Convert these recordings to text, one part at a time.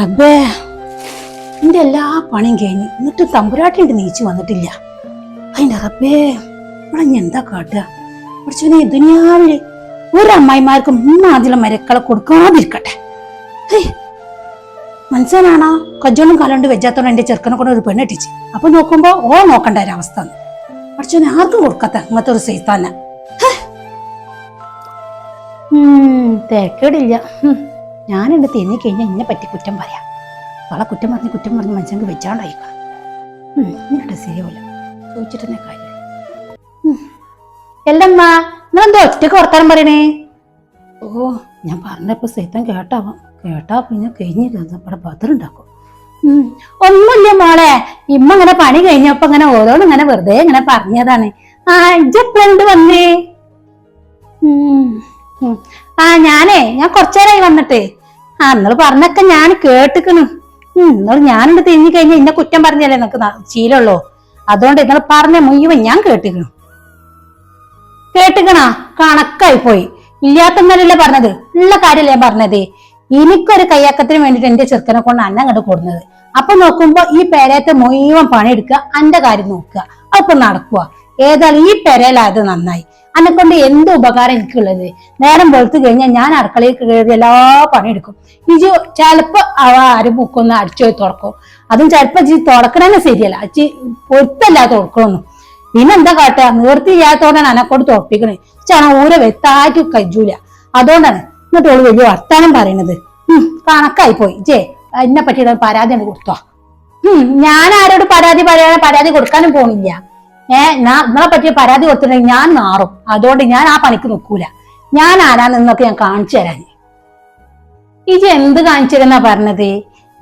റബ്ബേ എന്റെ എല്ലാ പണിയും കഴിഞ്ഞ് എന്നിട്ട് തമ്പുരാട്ടിണ്ട് നീച്ചു വന്നിട്ടില്ല. അതിന്റെ റബ്ബേ ഇവിടെ ഞാൻ എന്താ കാട്ടുക? കുറച്ചനെ ദുനിയാവിൽ ഒരു അമ്മായിമാർക്കും മൂന്നാതിലെ മരക്കളെ കൊടുക്കാതിരിക്കട്ടെ. മനസ്സിലാണോ കജ്ജോളും കാലുകൊണ്ട് വെജാത്തോണ്ട് എന്റെ ചെറുക്കനെ കൊണ്ട് ഒരു പെണ്ണെട്ടിച്ച് അപ്പൊ നോക്കുമ്പോ ഓ നോക്കണ്ട ഒരവസ്ഥ കുറച്ചനെ ആർക്കും കൊടുക്കാത്ത അങ്ങനത്തെ ഒരു സൈത്താന. തേക്കേടില്ല. എന്നെ തിന്നി കഴിഞ്ഞാൽ എന്നെ പറ്റി കുറ്റം പറയാം? വള കുറ്റം പറഞ്ഞ് കുറ്റം പറഞ്ഞ് മനുഷ്യർക്ക് വെച്ചാണ്ടായിക്കാം. എന്നിട്ട് ശരിയാവില്ല ചോദിച്ചിട്ടെന്നെ കാര്യം? എല്ലമ്മ നിങ്ങളെന്തോ ഒറ്റയ്ക്ക് വർത്താനം പറയണേ? ഓ ഞാൻ പറഞ്ഞപ്പോ സൈത്തം കേട്ടാവാം. കേട്ടാ പിന്നെ കഴിഞ്ഞ് ഇവിടെ ബദറുണ്ടാക്കും. ഒന്നുമില്ല മോളെ. ഇമ്മ ഇങ്ങനെ പണി കഴിഞ്ഞപ്പോ ഇങ്ങനെ ഓരോന്നും ഇങ്ങനെ വെറുതെ ഇങ്ങനെ പറഞ്ഞതാണ്. ആ ഇജ്ജെപ്പോഴുണ്ട് വന്നേ. ആ ഞാനേ ഞാൻ കുറച്ചേരായി വന്നിട്ട്. ആ പറഞ്ഞൊക്കെ ഞാൻ കേട്ടിക്കണു. നിങ്ങൾ ഞാനിട്ട് തിരിഞ്ഞു കഴിഞ്ഞാൽ ഇന്നെ കുറ്റം പറഞ്ഞല്ലേ നിനക്ക് ശീലമുള്ളൂ അതുകൊണ്ട് നിങ്ങൾ പറഞ്ഞ മുഴുവൻ ഞാൻ കേട്ടിക്കണു. കേട്ടിക്കണാ? കണക്കായി പോയി. ഇല്ലാത്തന്നല്ലേ പറഞ്ഞത്? ഉള്ള കാര്യല്ലേ പറഞ്ഞത്? എനിക്കൊരു കയ്യാക്കത്തിന് വേണ്ടിട്ട് എന്റെ ചെറുക്കനെ കൊണ്ട് അന്ന അങ്ങോട്ട് കൊടുന്നത്. അപ്പൊ നോക്കുമ്പോ ഈ പേരയത്തെ മുഴുവൻ പണിയെടുക്കുക അന്റെ കാര്യം നോക്കുക. അപ്പൊ നടക്കുക. ഏതായാലും ഈ പെരയിലായത് നന്നായി. അന്നെ കൊണ്ട് എന്ത് ഉപകാരം എനിക്കുള്ളത്? നേരം വെളുത്ത് കഴിഞ്ഞാൽ ഞാൻ അടുക്കളയിൽ കയറി എല്ലാ പണിയെടുക്കും ഇജു ചിലപ്പോ അവ ആരും ബുക്കൊന്ന് അടിച്ചു പോയി തുറക്കും അതും ചിലപ്പോ ജി തുറക്കണന്നെ ശരിയല്ല. അച്ചി പൊരുത്തല്ലാതെ തുറക്കണമെന്നും പിന്നെ എന്താ കാട്ടുക നിവർത്തി ചെയ്യാത്തോണ്ടാണ് അനക്കോട് തുറപ്പിക്കണേ ചാണ ഊര വെത്താറ്റ് കഴിച്ചൂല അതുകൊണ്ടാണ് എന്നിട്ട് ഓൾ വലിയ വർത്താനം പറയണത്. കണക്കായി പോയി. ജേ എന്നെ പറ്റിയിട്ട് പരാതി കൊടുത്തോ. ഞാൻ ആരോട് പരാതി പറയാൻ പരാതി കൊടുക്കാനും പോണില്ല. ഏ ഞാൻ നിങ്ങളെ പറ്റിയ പരാതി കൊടുത്തിട്ടുണ്ടെങ്കിൽ ഞാൻ നാറും. അതുകൊണ്ട് ഞാൻ ആ പണിക്ക് നിൽക്കൂല ഞാൻ ആരാന്ന് എന്നൊക്കെ ഞാൻ കാണിച്ചു തരാൻ ഇജ് എന്ത് കാണിച്ചു തരുന്നാ പറഞ്ഞത്?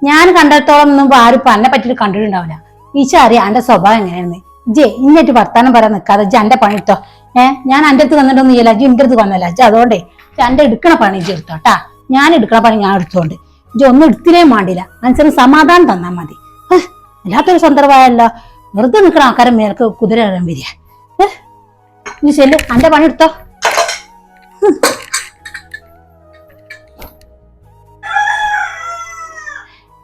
ഞാൻ കണ്ടിടത്തോളം ഒന്നും ആരും പന്നെ പറ്റിയിട്ട് കണ്ടിട്ടുണ്ടാവില്ല. ഈച്ച അറിയാം എന്റെ സ്വഭാവം എങ്ങനെയാണെന്ന്. ജെ ഇന്നിട്ട് വർത്താനം പറയാൻ നിൽക്കാതെ ജ എന്റെ പണി എടുത്തോ? ഏഹ് ഞാൻ എന്റെ അടുത്ത് വന്നിട്ടൊന്നും ചെയ്യില്ല. ജി എന്റെ അടുത്ത് വന്നല്ല ജ അതുകൊണ്ടേ ജ എന്റെ എടുക്കണ പണി ഇജ്ജ് എടുത്തോട്ടാ ഞാൻ എടുക്കണ പണി ഞാൻ എടുത്തോണ്ട്. ജി ഒന്നും എടുത്തിനേ മാണ്ടില്ല. മനസ്സിന് സമാധാനം തന്നാൽ മതി. വല്ലാത്തൊരു സന്ദർഭമായല്ലോ. വെറുതെ നിൽക്കണ ആൾക്കാരെ മേൽക്ക് കുതിര ഇറങ്ങാൻ വരിക. ഏ, നീ ചെല്ല്. എന്റെ പണി എടുത്തോ.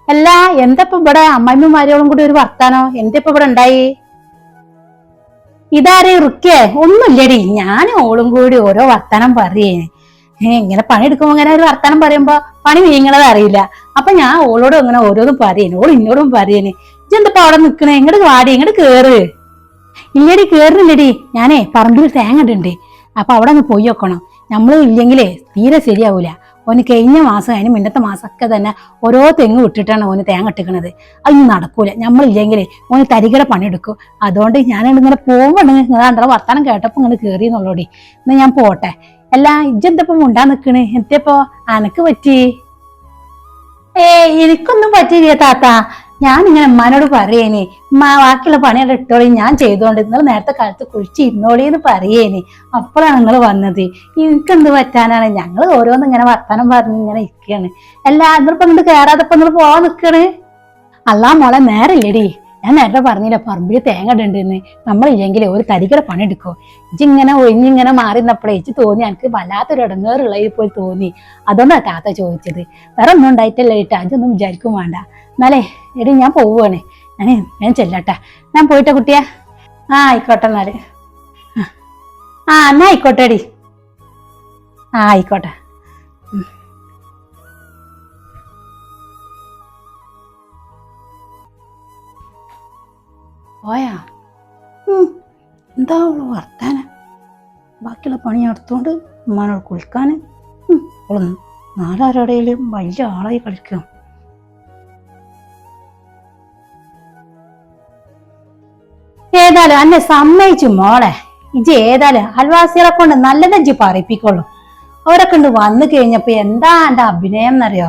അല്ല എന്താ ഇപ്പൊ ഇവിടെ അമ്മായിമ്മമാരോളും കൂടി ഒരു വർത്താനോ? എന്താ ഇപ്പൊ ഇവിടെ ഉണ്ടായി? ഇതാരെ റുക്കേ ഒന്നുമില്ലടി. ഞാൻ ഓളും കൂടി ഓരോ വർത്താനം പറയേ. ഇങ്ങനെ പണി എടുക്കുമ്പോ ഇങ്ങനെ ഒരു വർത്താനം പറയുമ്പോ പണി വീങ്ങണത് അറിയില്ല. അപ്പൊ ഞാൻ ഓളോടും ഇങ്ങനെ ഓരോന്നും പറയേനെ. ഓൾ ഇന്നോടും പറയേനെ. ഇജെന്തപ്പോ അവിടെ നിക്കണേ? എങ്ങോട്ട് വാടി എങ്ങോട്ട് കേറ്. ഇല്ലടി കേറുന്നില്ലടി. ഞാനേ പറമ്പിൽ തേങ്ങ ഉണ്ട് അപ്പൊ അവിടെ ഒന്ന് പോയി വെക്കണം. നമ്മൾ ഇല്ലെങ്കിലേ തീരെ ശരിയാവൂല. ഓന് കഴിഞ്ഞ മാസം അതിന് മുന്നത്തെ മാസമൊക്കെ തന്നെ ഓരോ തെങ്ങ് വിട്ടിട്ടാണ് ഓന് തേങ്ങ ഇട്ടിക്കണത്. അതൊന്നും നടക്കൂല. നമ്മളില്ലെങ്കിലേ ഓന് തരികട പണിയെടുക്കും. അതുകൊണ്ട് ഞാൻ ഇങ്ങനെ പോകുമ്പോൾ നിങ്ങളുടെ വർത്തമാനം കേട്ടപ്പോൾ കേട്ടപ്പോ ഇങ്ങനെ കയറി എന്നുള്ളോടി. എന്നാ ഞാൻ പോട്ടെ. അല്ല ഇജ്ജെന്തപ്പം മുണ്ടാ നിക്കണ്? എത്തിയപ്പോ അനക്ക് പറ്റി? ഏ എനിക്കൊന്നും പറ്റിയില്ല താത്ത. ഞാൻ ഇങ്ങനെ ഉമ്മാനോട് പറയേനെ ഉമ്മ ബാക്കിയുള്ള പണിയുടെ ഇട്ടോളി ഞാൻ ചെയ്തോണ്ട് നിങ്ങൾ നേരത്തെ കാലത്ത് കുഴിച്ച് ഇരുന്നോളി എന്ന് പറയേനെ. അപ്പോഴാണ് നിങ്ങൾ വന്നത്. എനിക്കെന്ത് പറ്റാനാണ്? ഞങ്ങൾ ഓരോന്ന് ഇങ്ങനെ വർത്താനം പറഞ്ഞ് ഇങ്ങനെ ഇരിക്കുകയാണ് അല്ല എന്നിപ്പോ നിങ്ങൾ കയറാതപ്പോ നിങ്ങൾ പോവാൻ നിൽക്കണ് അല്ലാ മോളെ നേരല്ലേടി. ഞാൻ നേരത്തെ പറഞ്ഞില്ല പറമ്പിൽ തേങ്ങ ഇടണ്ടെന്ന്. നമ്മളില്ലെങ്കിൽ ഒരു തരികട പണിയെടുക്കോ. ഇജിങ്ങനെ ഒഴിഞ്ഞിങ്ങനെ മാറി നിന്നപ്പോഴേ ഇച്ച് തോന്നി എനിക്ക് വല്ലാത്തൊരു ഇടങ്ങേറുള്ളതിൽ പോയി തോന്നി. അതുകൊണ്ടാണ് താത്ത ചോദിച്ചത്. വേറെ ഒന്നും ഉണ്ടായിട്ടല്ല ഇട്ട അതൊന്നും വിചാരിക്കും വേണ്ട. എന്നാലേ എടി ഞാൻ പോവുകയാണ് ഞാൻ ഞാൻ ചെല്ലട്ടെ. ഞാൻ പോയിട്ടെ കുട്ടിയാ? ആ ആയിക്കോട്ടെ എന്നാൽ. ആ. ആ എന്നാ ആയിക്കോട്ടെ എടി ആ ആയിക്കോട്ടെ. പോയാ. എന്താ അവൾ വർത്താന? ബാക്കിയുള്ള പണി എടുത്തോണ്ട് ഉമ്മാനോട് കുളിക്കാൻ അവൾ നാലാരോടെയും വലിയ ആളായി കളിക്കും. ഏതായാലും അന്നെ സമ്മതിച്ചു മോളെ. ഇജ് ഏതായാലും അൽവാസികളെ കൊണ്ട് നല്ലത് ഇജ്ജ് പറയിപ്പിക്കുള്ളൂ. അവരൊക്കെ ഉണ്ട് വന്നു കഴിഞ്ഞപ്പോ എന്താ എന്റെ അഭിനയം എന്നറിയോ?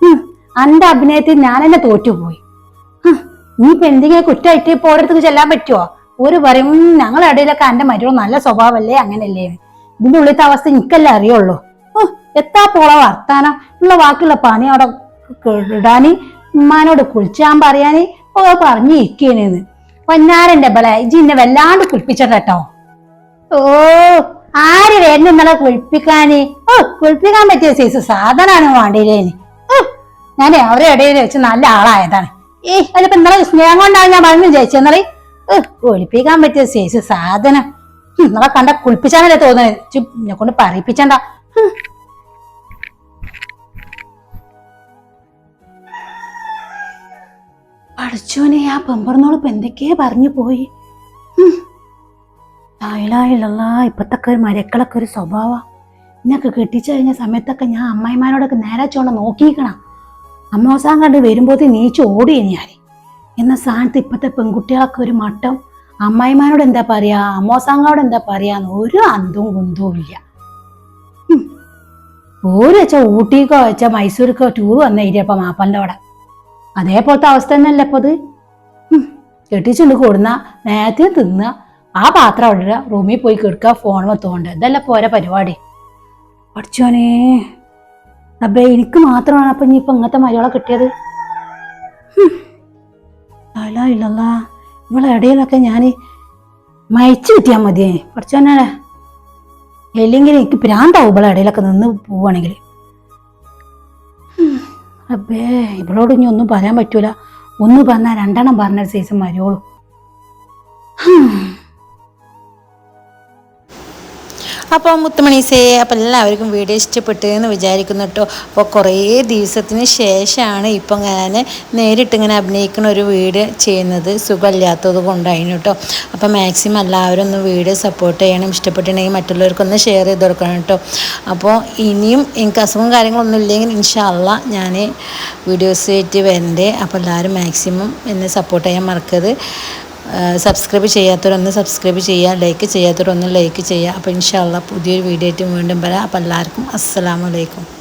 ഉം, അന്റെ അഭിനയത്തിൽ ഞാൻ എന്നെ തോറ്റുപോയി. ഹ്, ഇപ്പൊ എന്തെങ്കിലും കുറ്റമായിട്ട് ഇപ്പൊ ഓരോരുത്തർക്ക് ചെല്ലാൻ പറ്റുമോ ഒരു പറയും ഞങ്ങളുടെ ഇടയിലൊക്കെ എന്റെ മരുമോ നല്ല സ്വഭാവമല്ലേ? അങ്ങനല്ലേ ഇതിന്റെ ഉള്ളിലത്തെ അവസ്ഥ എനിക്കല്ലേ അറിയുള്ളൂ. ഓ എത്താ പോള വർത്താനം? ഉള്ള വാക്കുള്ള പണി അവിടെ ഇടാന് ഉമ്മാനോട് കുളിച്ചാൻ പറയാന് ഓ പറഞ്ഞു ഇരിക്കേനെന്ന് പൊന്നാരന്റെ ബല ഇജി എന്നെ വല്ലാണ്ട് കുളിപ്പിച്ചിട്ടോ ഓ ആര് വരുന്ന ഇന്നലെ കുളിപ്പിക്കാന്? ഓ കുളിപ്പിക്കാൻ പറ്റിയ സൈസ് സാധനമാണ് വേണ്ടിയില്ലേന് ഓ ഞാനേ അവരുടെ ഇടയിൽ വെച്ച് നല്ല ആളായതാണ്. ഏയ് അതിലിപ്പോ ഇന്നലെ സ്നേഹം കൊണ്ടാണ് ഞാൻ പറഞ്ഞു ചേച്ചി എന്നറി ഒളിപ്പിക്കാൻ പറ്റിയ ചേച്ചി സാധനം. നിങ്ങളെ കണ്ട കുളിപ്പിച്ചാണല്ലേ തോന്നുന്നത് എന്നെ കൊണ്ട് പറയിപ്പിച്ചണ്ട. പഠിച്ചോനെ ആ പെമ്പറന്നോളിപ്പോ എന്തൊക്കെയാ പറഞ്ഞു പോയി. ലായിലായില്ല ഇപ്പത്തൊക്കെ ഒരു മരക്കളൊക്കെ ഒരു സ്വഭാവ. എന്നൊക്കെ കെട്ടിച്ചു കഴിഞ്ഞ സമയത്തൊക്കെ ഞാൻ അമ്മായിമാരോടൊക്കെ നേരെ ചോണ്ട നോക്കിക്കണം അമ്മോസാൻ കണ്ട് വരുമ്പോഴത്തേ ഓടി ഞാൻ എന്ന സ്ഥാനത്ത് ഇപ്പോഴത്തെ പെൺകുട്ടികളൊക്കെ ഒരു മട്ടം. അമ്മായിമാരോട് എന്താ പറയുക അമ്മോസാങ്ങോട് എന്താ പറയാന്ന് ഒരു അന്തവും കുന്തവും ഇല്ല. ഒരു വെച്ചാൽ വെച്ച ഊട്ടിക്കോ വെച്ചാൽ മൈസൂർക്കോ ടൂർ വന്ന ഇരിയപ്പ മാപ്പന്റെ അവിടെ? അതേപോലത്തെ അവസ്ഥ തന്നെയല്ല ഇപ്പോൾ അത്. കെട്ടിച്ചുണ്ട് കൊടുന്ന നേരത്തെ തിന്നുക ആ പാത്രം അവിടെ റൂമിൽ പോയി കിടക്കുക ഫോൺ തോണ്ട ഇതല്ല പോരെ പരിപാടി. പഠിച്ചോനെ. അബ്ബേ എനിക്ക് മാത്രമാണ് അപ്പൊ ഇനി ഇപ്പൊ ഇങ്ങനത്തെ മര്യാദ കിട്ടിയത്? അല്ല ഇല്ലല്ല. ഇവളെ ഇടയിലൊക്കെ ഞാൻ മയച്ചു കിട്ടിയാൽ മതിയേ. പഠിച്ചോനെ അല്ലെങ്കിൽ എനിക്ക് ഭ്രാന്താവും ഇവളെ ഇടയിലൊക്കെ നിന്ന് പോവുകയാണെങ്കിൽ അബ്ബേ ഇവളോട് ഇനി ഒന്നും പറയാൻ പറ്റൂല. ഒന്ന് പറഞ്ഞാൽ രണ്ടെണ്ണം പറഞ്ഞ സൈസ് മരിയോളൂ അപ്പോൾ മുത്തുമണീസേ അപ്പോൾ എല്ലാവർക്കും വീഡിയോ ഇഷ്ടപ്പെട്ടു എന്ന് വിചാരിക്കുന്നു കേട്ടോ. അപ്പോൾ കുറേ ദിവസത്തിന് ശേഷമാണ് ഇപ്പം ഞാൻ നേരിട്ട് ഇങ്ങനെ അഭിനയിക്കുന്ന ഒരു വീഡിയോ ചെയ്യുന്നത്. സുഖമില്ലാത്തത് കൊണ്ടായിരുന്നു കേട്ടോ. അപ്പോൾ മാക്സിമം എല്ലാവരും ഒന്ന് വീഡിയോ സപ്പോർട്ട് ചെയ്യണം. ഇഷ്ടപ്പെട്ടിട്ടുണ്ടെങ്കിൽ മറ്റുള്ളവർക്കൊന്ന് ഷെയർ ചെയ്ത് കൊടുക്കണം കേട്ടോ. അപ്പോൾ ഇനിയും എനിക്ക് അസുഖം കാര്യങ്ങളൊന്നും ഇല്ലെങ്കിൽ ഇൻഷാല്ല ഞാൻ വീഡിയോസ് ആയിട്ട് വരണ്ടേ. അപ്പോൾ എല്ലാവരും മാക്സിമം എന്നെ സപ്പോർട്ട് ചെയ്യാൻ മറക്കരുത്. സബ്സ്ക്രൈബ് ചെയ്യാത്തവരൊന്ന് സബ്സ്ക്രൈബ് ചെയ്യുക ലൈക്ക് ചെയ്യാത്തവരൊന്ന് ലൈക്ക് ചെയ്യുക. അപ്പോൾ ഇൻഷാല്ല പുതിയൊരു വീഡിയോ ആയിട്ട് വീണ്ടും വരാം. അപ്പോൾ എല്ലാവർക്കും അസ്സലാമലൈക്കും